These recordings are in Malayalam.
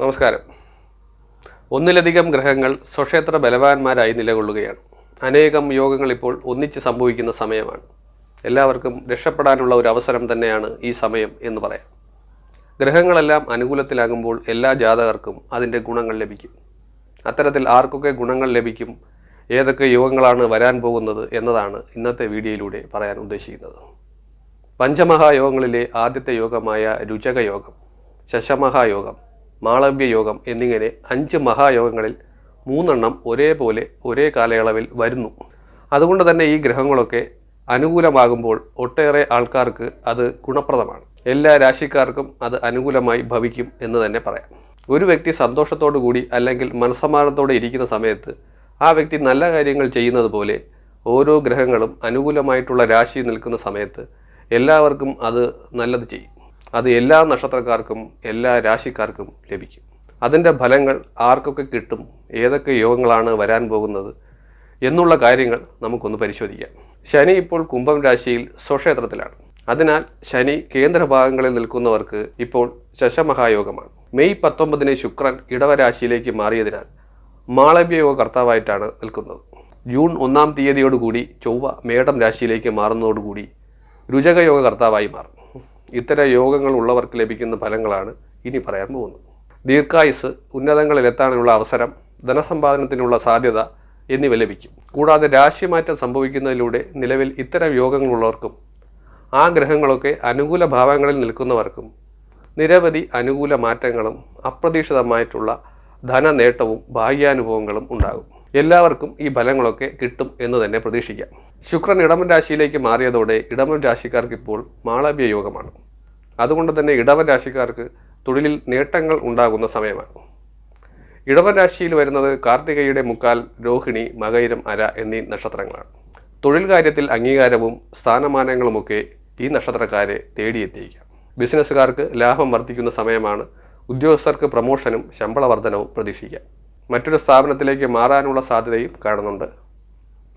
നമസ്കാരം. ഒന്നിലധികം ഗ്രഹങ്ങൾ സ്വക്ഷേത്ര ബലവാന്മാരായി നിലകൊള്ളുകയാണ്. അനേകം യോഗങ്ങൾ ഇപ്പോൾ ഒന്നിച്ച് സംഭവിക്കുന്ന സമയമാണ്. എല്ലാവർക്കും രക്ഷപ്പെടാനുള്ള ഒരു അവസരം തന്നെയാണ് ഈ സമയം എന്ന് പറയാം. ഗ്രഹങ്ങളെല്ലാം അനുകൂലത്തിലാകുമ്പോൾ എല്ലാ ജാതകർക്കും അതിന്റെ ഗുണങ്ങൾ ലഭിക്കും. അത്തരത്തിൽ ആർക്കൊക്കെ ഗുണങ്ങൾ ലഭിക്കും ഏതൊക്കെ യോഗങ്ങളാണ് വരാൻ പോകുന്നത് എന്നതാണ് ഇന്നത്തെ വീഡിയോയിലൂടെ പറയാൻ ഉദ്ദേശിക്കുന്നത്. പഞ്ചമഹായോഗങ്ങളിലെ ആദ്യത്തെ യോഗമായ രുചകയോഗം ശശമഹായോഗം മാളവ്യ യോഗം എന്നിങ്ങനെ അഞ്ച് മഹായോഗങ്ങളിൽ മൂന്നെണ്ണം ഒരേപോലെ ഒരേ കാലയളവിൽ വരുന്നു. അതുകൊണ്ട് തന്നെ ഈ ഗ്രഹങ്ങളൊക്കെ അനുകൂലമാകുമ്പോൾ ഒട്ടേറെ ആൾക്കാർക്ക് അത് ഗുണപ്രദമാണ്. എല്ലാ രാശിക്കാർക്കും അത് അനുകൂലമായി ഭവിക്കും എന്ന് തന്നെ പറയാം. ഒരു വ്യക്തി സന്തോഷത്തോടു കൂടി അല്ലെങ്കിൽ മനസ്സമാനത്തോടെ ഇരിക്കുന്ന സമയത്ത് ആ വ്യക്തി നല്ല കാര്യങ്ങൾ ചെയ്യുന്നത് പോലെ ഓരോ ഗ്രഹങ്ങളും അനുകൂലമായിട്ടുള്ള രാശി നിൽക്കുന്ന സമയത്ത് എല്ലാവർക്കും അത് നല്ലത് ചെയ്യും. അത് എല്ലാ നക്ഷത്രക്കാർക്കും എല്ലാ രാശിക്കാർക്കും ലഭിക്കും. അതിന്റെ ഫലങ്ങൾ ആർക്കൊക്കെ കിട്ടും ഏതൊക്കെ യോഗങ്ങളാണ് വരാൻ പോകുന്നത് എന്നുള്ള കാര്യങ്ങൾ നമുക്കൊന്ന് പരിശോധിക്കാം. ശനി ഇപ്പോൾ കുംഭം രാശിയിൽ സ്വക്ഷേത്രത്തിലാണ്. അതിനാൽ ശനി കേന്ദ്രഭാഗങ്ങളിൽ നിൽക്കുന്നവർക്ക് ഇപ്പോൾ ശശമഹായോഗമാണ്. മെയ് പത്തൊമ്പതിന് ശുക്രൻ ഇടവരാശിയിലേക്ക് മാറിയതിനാൽ മാളവ്യയോഗ കർത്താവായിട്ടാണ് നിൽക്കുന്നത്. ജൂൺ ഒന്നാം തീയതിയോടുകൂടി ചൊവ്വ മേടം രാശിയിലേക്ക് മാറുന്നതോടുകൂടി രുചകയോഗ കർത്താവായി മാറും. ഇത്തരം യോഗങ്ങൾ ഉള്ളവർക്ക് ലഭിക്കുന്ന ഫലങ്ങളാണ് ഇനി പറയാൻ പോകുന്നത്. ദീർഘായുസ് ഉന്നതങ്ങളിലെത്താനുള്ള അവസരം ധനസമ്പാദനത്തിനുള്ള സാധ്യത എന്നിവ ലഭിക്കും. കൂടാതെ രാശിമാറ്റം സംഭവിക്കുന്നതിലൂടെ നിലവിൽ ഇത്തരം യോഗങ്ങളുള്ളവർക്കും ആ ഗ്രഹങ്ങളൊക്കെ അനുകൂല ഭാവങ്ങളിൽ നിൽക്കുന്നവർക്കും നിരവധി അനുകൂല മാറ്റങ്ങളും അപ്രതീക്ഷിതമായിട്ടുള്ള ധനനേട്ടവും ഭാഗ്യാനുഭവങ്ങളും ഉണ്ടാകും. എല്ലാവർക്കും ഈ ഫലങ്ങളൊക്കെ കിട്ടും എന്ന് തന്നെ പ്രതീക്ഷിക്കാം. ശുക്രൻ ഇടമൻ രാശിയിലേക്ക് മാറിയതോടെ ഇടമൻ രാശിക്കാർക്ക് ഇപ്പോൾ മാളവ്യ യോഗമാണ്. അതുകൊണ്ട് തന്നെ ഇടവൻ രാശിക്കാർക്ക് തൊഴിലിൽ നേട്ടങ്ങൾ ഉണ്ടാകുന്ന സമയമാണ്. ഇടവൻ രാശിയിൽ വരുന്നത് കാർത്തികയുടെ മുക്കാൽ രോഹിണി മകയിരം അര എന്നീ നക്ഷത്രങ്ങളാണ്. തൊഴിൽ കാര്യത്തിൽ അംഗീകാരവും സ്ഥാനമാനങ്ങളുമൊക്കെ ഈ നക്ഷത്രക്കാരെ തേടിയെത്തിയിരിക്കാം. ബിസിനസ്സുകാർക്ക് ലാഭം വർദ്ധിക്കുന്ന സമയമാണ്. ഉദ്യോഗസ്ഥർക്ക് പ്രമോഷനും ശമ്പള വർധനവും പ്രതീക്ഷിക്കാം. മറ്റൊരു സ്ഥാപനത്തിലേക്ക് മാറാനുള്ള സാധ്യതയും കാണുന്നുണ്ട്.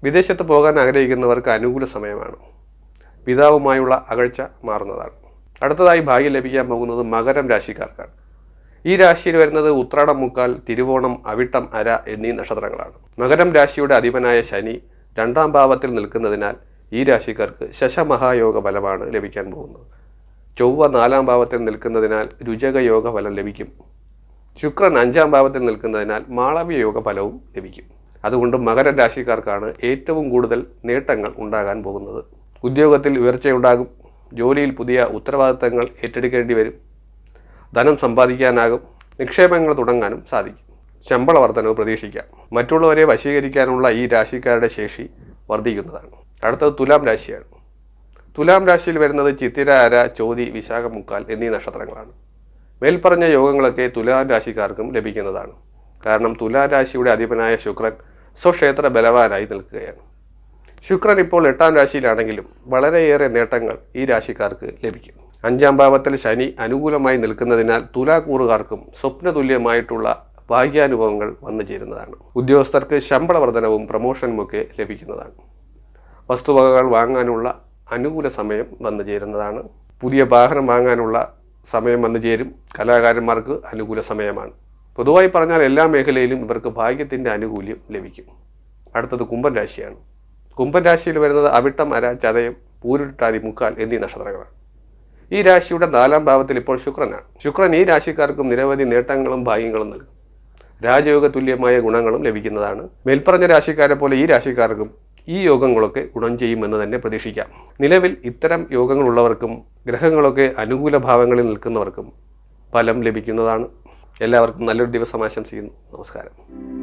വിദേശത്ത് പോകാൻ ആഗ്രഹിക്കുന്നവർക്ക് അനുകൂല സമയമാണ്. പിതാവുമായുള്ള അകഴ്ച മാറുന്നതാണ്. അടുത്തതായി ഭാഗ്യം ലഭിക്കാൻ പോകുന്നത് മകരം രാശിക്കാർക്കാണ്. ഈ രാശിയിൽ വരുന്നത് ഉത്രാടം മുക്കാൽ തിരുവോണം അവിട്ടം അര എന്നീ നക്ഷത്രങ്ങളാണ്. മകരം രാശിയുടെ അധിപനായ ശനി രണ്ടാം ഭാവത്തിൽ നിൽക്കുന്നതിനാൽ ഈ രാശിക്കാർക്ക് ശശമഹായോഗ ഫലമാണ് ലഭിക്കാൻ പോകുന്നത്. ചൊവ്വ നാലാം ഭാവത്തിൽ നിൽക്കുന്നതിനാൽ രുചകയോഗ ഫലം ലഭിക്കും. ശുക്രൻ അഞ്ചാം ഭാവത്തിൽ നിൽക്കുന്നതിനാൽ മാളവ്യ ഫലവും ലഭിക്കും. അതുകൊണ്ട് മകര രാശിക്കാർക്കാണ് ഏറ്റവും കൂടുതൽ നേട്ടങ്ങൾ ഉണ്ടാകാൻ പോകുന്നത്. ഉദ്യോഗത്തിൽ ഉയർച്ചയുണ്ടാകും. ജോലിയിൽ പുതിയ ഉത്തരവാദിത്തങ്ങൾ ഏറ്റെടുക്കേണ്ടി വരും. ധനം സമ്പാദിക്കാനാകും. നിക്ഷേപങ്ങൾ തുടങ്ങാനും സാധിക്കും. ശമ്പള വർധനവ് പ്രതീക്ഷിക്കാം. മറ്റുള്ളവരെ വശീകരിക്കാനുള്ള ഈ രാശിക്കാരുടെ ശേഷി വർദ്ധിക്കുന്നതാണ് അടുത്തത് തുലാം രാശിയാണ്. തുലാം രാശിയിൽ വരുന്നത് ചിത്തിര അര ചോതി വിശാഖമുക്കാൽ എന്നീ നക്ഷത്രങ്ങളാണ്. മേൽപ്പറഞ്ഞ യോഗങ്ങളൊക്കെ തുലാം രാശിക്കാർക്കും ലഭിക്കുന്നതാണ്. കാരണം തുലാം രാശിയുടെ അധിപനായ ശുക്രൻ സ്വക്ഷേത്ര ബലവാനായി നിൽക്കുകയാണ്. ശുക്രൻ ഇപ്പോൾ എട്ടാം രാശിയിലാണെങ്കിലും വളരെയേറെ നേട്ടങ്ങൾ ഈ രാശിക്കാർക്ക് ലഭിക്കും. അഞ്ചാം ഭാവത്തിൽ ശനി അനുകൂലമായി നിൽക്കുന്നതിനാൽ തുലാക്കൂറുകാർക്കും സ്വപ്നതുല്യമായിട്ടുള്ള ഭാഗ്യാനുഭവങ്ങൾ വന്നു ചേരുന്നതാണ്. ഉദ്യോഗസ്ഥർക്ക് ശമ്പള വർധനവും പ്രമോഷനുമൊക്കെ ലഭിക്കുന്നതാണ്. വസ്തുവകകൾ വാങ്ങാനുള്ള അനുകൂല സമയം വന്നു ചേരുന്നതാണ്. പുതിയ വാഹനം വാങ്ങാനുള്ള സമയം വന്നു ചേരും. കലാകാരന്മാർക്ക് അനുകൂല സമയമാണ്. പൊതുവായി പറഞ്ഞാൽ എല്ലാ മേഖലയിലും ഇവർക്ക് ഭാഗ്യത്തിന്റെ ആനുകൂല്യം ലഭിക്കും. അടുത്തത് കുംഭൻ രാശിയാണ്. കുംഭൻ രാശിയിൽ വരുന്നത് അവിട്ടം അര ചതയം പൂരുട്ടാതി മുക്കാൽ എന്നീ നക്ഷത്രങ്ങളാണ്. ഈ രാശിയുടെ നാലാം ഭാവത്തിൽ ഇപ്പോൾ ശുക്രനാണ്. ശുക്രൻ ഈ രാശിക്കാർക്കും നിരവധി നേട്ടങ്ങളും ഭാഗ്യങ്ങളും നൽകും. രാജയോഗ തുല്യമായ ഗുണങ്ങളും ലഭിക്കുന്നതാണ്. മേൽപ്പറഞ്ഞ രാശിക്കാരെ പോലെ ഈ രാശിക്കാർക്കും ഈ യോഗങ്ങളൊക്കെ ഗുണം ചെയ്യുമെന്ന് തന്നെ പ്രതീക്ഷിക്കാം. നിലവിൽ ഇത്തരം യോഗങ്ങളുള്ളവർക്കും ഗ്രഹങ്ങളൊക്കെ അനുകൂല ഭാവങ്ങളിൽ നിൽക്കുന്നവർക്കും ഫലം ലഭിക്കുന്നതാണ്. എല്ലാവർക്കും നല്ലൊരു ദിവസം ആശംസിക്കുന്നു. നമസ്കാരം.